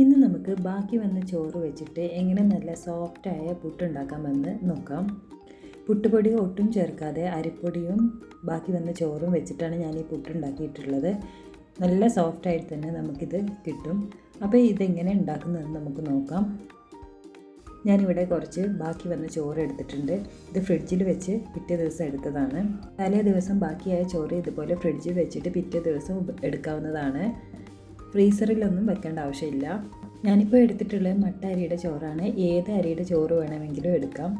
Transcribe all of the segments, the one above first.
ഇന്ന് നമുക്ക് ബാക്കി വന്ന ചോറ് വെച്ചിട്ട് എങ്ങനെ നല്ല സോഫ്റ്റായ പുട്ടുണ്ടാക്കാമെന്ന് നോക്കാം. പുട്ടുപൊടി ഒട്ടും ചേർക്കാതെ അരിപ്പൊടിയും ബാക്കി വന്ന ചോറും വെച്ചിട്ടാണ് ഞാൻ ഈ പുട്ടുണ്ടാക്കിയിട്ടുള്ളത്. നല്ല സോഫ്റ്റായിട്ട് തന്നെ നമുക്കിത് കിട്ടും. അപ്പോൾ ഇതെങ്ങനെ ഉണ്ടാക്കുന്നതെന്ന് നമുക്ക് നോക്കാം. ഞാനിവിടെ കുറച്ച് ബാക്കി വന്ന ചോറ് എടുത്തിട്ടുണ്ട്. ഇത് ഫ്രിഡ്ജിൽ വെച്ച് പിറ്റേ ദിവസം എടുത്തതാണ്. തലേ ദിവസം ബാക്കിയായ ചോറ് ഇതുപോലെ ഫ്രിഡ്ജിൽ വെച്ചിട്ട് പിറ്റേ ദിവസം എടുക്കാവുന്നതാണ്. ഫ്രീസറിലൊന്നും വെക്കേണ്ട ആവശ്യമില്ല. ഞാനിപ്പോൾ എടുത്തിട്ടുള്ളത് മട്ട അരിയുടെ ചോറാണ്. ഏത് അരിയുടെ ചോറ് വേണമെങ്കിലും എടുക്കാം.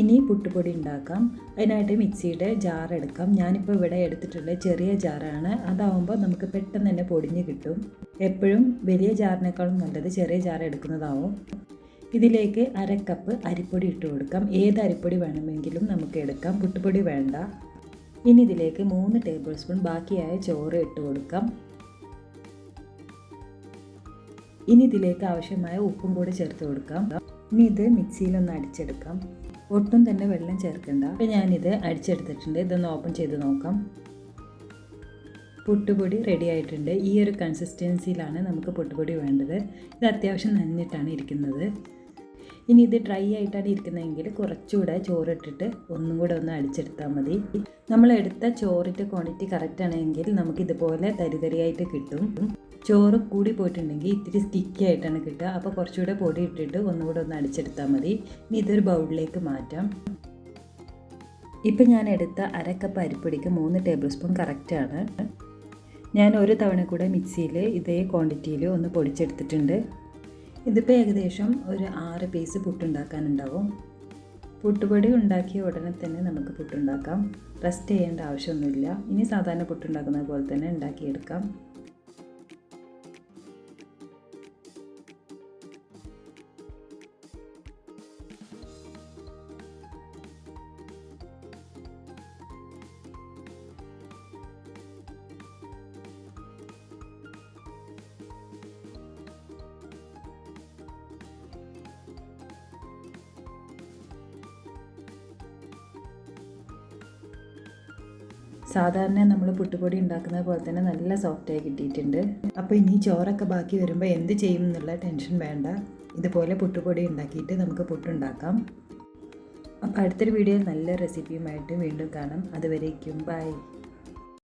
ഇനി പുട്ടുപൊടി ഉണ്ടാക്കാം. അതിനായിട്ട് മിക്സിയുടെ ജാർ എടുക്കാം. ഞാനിപ്പോൾ ഇവിടെ എടുത്തിട്ടുള്ള ചെറിയ ജാറാണ്. അതാവുമ്പോൾ നമുക്ക് പെട്ടെന്ന് തന്നെ പൊടിഞ്ഞ് കിട്ടും. എപ്പോഴും വലിയ ജാറിനേക്കാളും നല്ലത് ചെറിയ ജാർ എടുക്കുന്നതാവും. ഇതിലേക്ക് അര കപ്പ് അരിപ്പൊടി ഇട്ട് കൊടുക്കാം. ഏത് അരിപ്പൊടി വേണമെങ്കിലും നമുക്ക് എടുക്കാം. പുട്ടുപൊടി വേണ്ട. ഇനി ഇതിലേക്ക് മൂന്ന് ടേബിൾ സ്പൂൺ ബാക്കിയായ ചോറ് ഇട്ട് കൊടുക്കാം. ഇനി ഇതിലേക്ക് ആവശ്യമായ ഉപ്പും കൂടി ചേർത്ത് കൊടുക്കാം. ഇനി ഇത് മിക്സിയിലൊന്ന് അടിച്ചെടുക്കാം. ഒട്ടും തന്നെ വെള്ളം ചേർക്കണ്ട. അപ്പോൾ ഞാനിത് അടിച്ചെടുത്തിട്ടുണ്ട്. ഇതൊന്ന് ഓപ്പൺ ചെയ്ത് നോക്കാം. പുട്ടുപൊടി റെഡി ആയിട്ടുണ്ട്. ഈ ഒരു കൺസിസ്റ്റൻസിയിലാണ് നമുക്ക് പുട്ടുപൊടി വേണ്ടത്. ഇത് അത്യാവശ്യം നനഞ്ഞിട്ടാണ് ഇരിക്കുന്നത്. ഇനി ഇത് ഡ്രൈ ആയിട്ടാണ് ഇരിക്കുന്നതെങ്കിൽ കുറച്ചുകൂടെ ചോറിട്ടിട്ട് ഒന്നും കൂടെ ഒന്ന് അടിച്ചെടുത്താൽ മതി. നമ്മൾ എടുത്ത ചോറിന്റെ ക്വാണ്ടിറ്റി കറക്റ്റ് ആണെങ്കിൽ നമുക്ക് ഇതുപോലെ തരിതരിയായിട്ട് കിട്ടും. ചോറ് കൂടി പോയിട്ടുണ്ടെങ്കിൽ ഇത്തിരി സ്റ്റിക്കി ആയിട്ടാണ് കിട്ടുക. അപ്പോൾ കുറച്ചുകൂടെ പൊടി ഇട്ടിട്ട് ഒന്നുകൂടെ ഒന്ന് അടിച്ചെടുത്താൽ മതി. ഇനി ഇതൊരു ബൗളിലേക്ക് മാറ്റാം. ഇപ്പം ഞാൻ എടുത്ത അരക്കപ്പ് കപ്പ് അരിപ്പൊടിക്ക് മൂന്ന് ടേബിൾ സ്പൂൺ കറക്റ്റാണ് ഞാൻ ഒരു തവണ കൂടെ മിക്സിയിൽ ഇതേ ക്വാണ്ടിറ്റിയിൽ ഒന്ന് പൊടിച്ചെടുത്തിട്ടുണ്ട്. ഇതിപ്പോൾ ഏകദേശം ഒരു ആറ് പീസ് പുട്ടുണ്ടാക്കാനുണ്ടാവും. പുട്ടുപൊടി ഉണ്ടാക്കിയ ഉടനെ തന്നെ നമുക്ക് പുട്ടുണ്ടാക്കാം. റെസ്റ്റ് ചെയ്യേണ്ട ആവശ്യമൊന്നുമില്ല. ഇനി സാധാരണ പുട്ടുണ്ടാക്കുന്നത് പോലെ തന്നെ ഉണ്ടാക്കിയെടുക്കാം. സാധാരണ നമ്മൾ പുട്ടുപൊടി ഉണ്ടാക്കുന്നത് പോലെ തന്നെ നല്ല സോഫ്റ്റായി കിട്ടിയിട്ടുണ്ട്. അപ്പോൾ ഇനി ചോറൊക്കെ ബാക്കി വരുമ്പോൾ എന്ത് ചെയ്യും എന്നുള്ള ടെൻഷൻ വേണ്ട. ഇതുപോലെ പുട്ടുപൊടി ഉണ്ടാക്കിയിട്ട് നമുക്ക് പുട്ടുണ്ടാക്കാം. അപ്പോൾ അടുത്തൊരു വീഡിയോയിൽ നല്ല റെസിപ്പിയുമായിട്ട് വീണ്ടും കാണാം. അതുവരേക്കും ബൈ